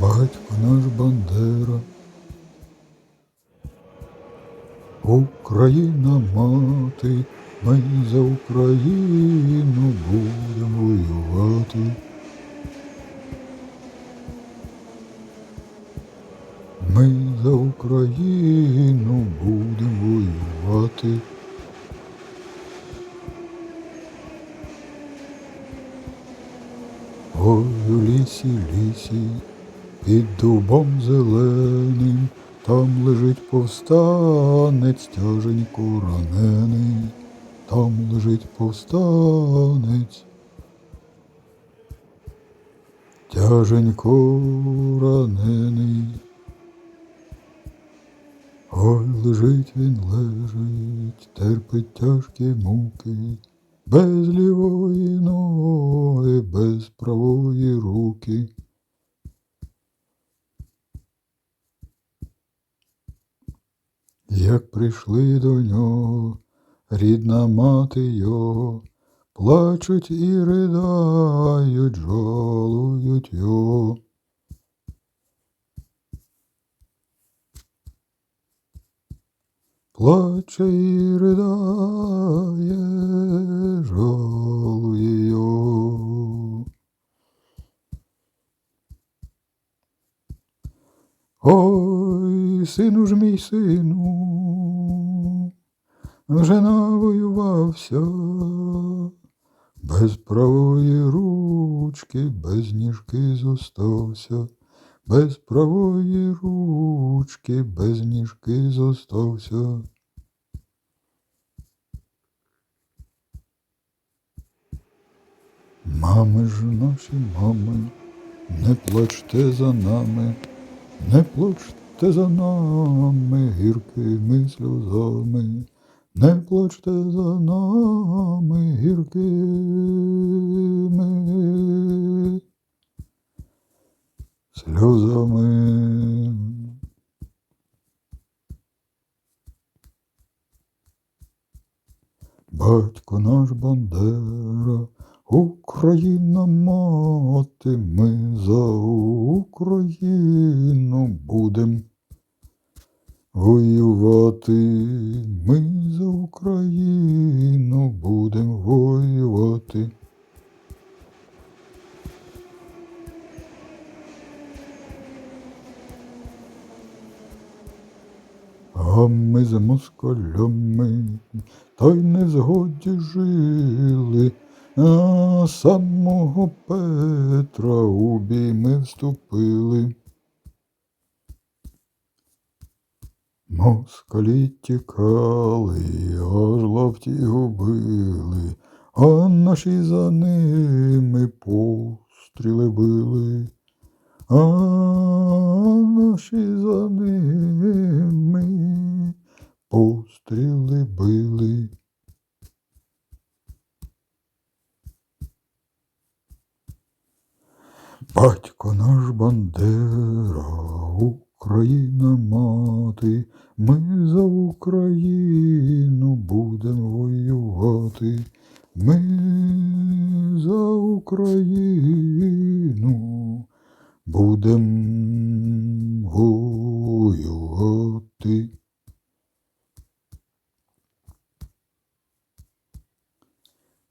Батько наш Бандера, Україна мати, ми за Україну будемо воювати. Ми за Україну будемо воювати. Ой, у лісі, лісі під дубом зеленим, там лежить повстанець, тяженько ранений, там лежить повстанець. Тяженько ранений. Ой, лежить він лежить, терпить тяжкі муки, без лівої Як прийшли до нього, рідна мати його, плачуть і ридають, жалують його. Плаче і ридає, жалує його. Ой, сину ж мій сину, вже навоювався, без правої ручки, без ніжки зостався, без правої ручки, без ніжки зостався. Мами ж наші мами, не плачте за нами, не плачте за нами гіркими сльозами, не плачте за нами гіркими сльозами. Батько наш Бандера, Україна мати, ми за Україну будем воювати, ми за Україну будем воювати. А ми з москалями та й не згоді жили, а самого Петра у бій ми вступили. Москалі тікали, аж лавті губили, а наші за ними постріли били. А наші за ними постріли били. Батько наш Бандера, Україна мати, ми за Україну будемо воювати. Ми за Україну будем воювати.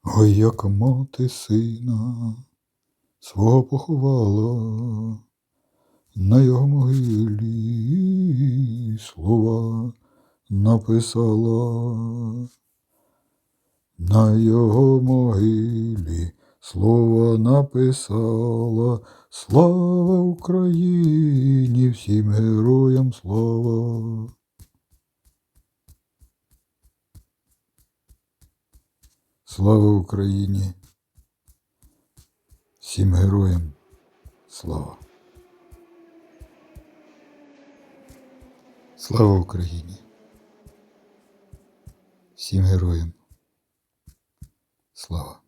Ой, як мати сина свого поховала, на його могилі слова написала, на його могилі слова написала, слава Україні, всім героям слава. Слава Україні! Всім героям слава! Слава Україні! Всім героям слава!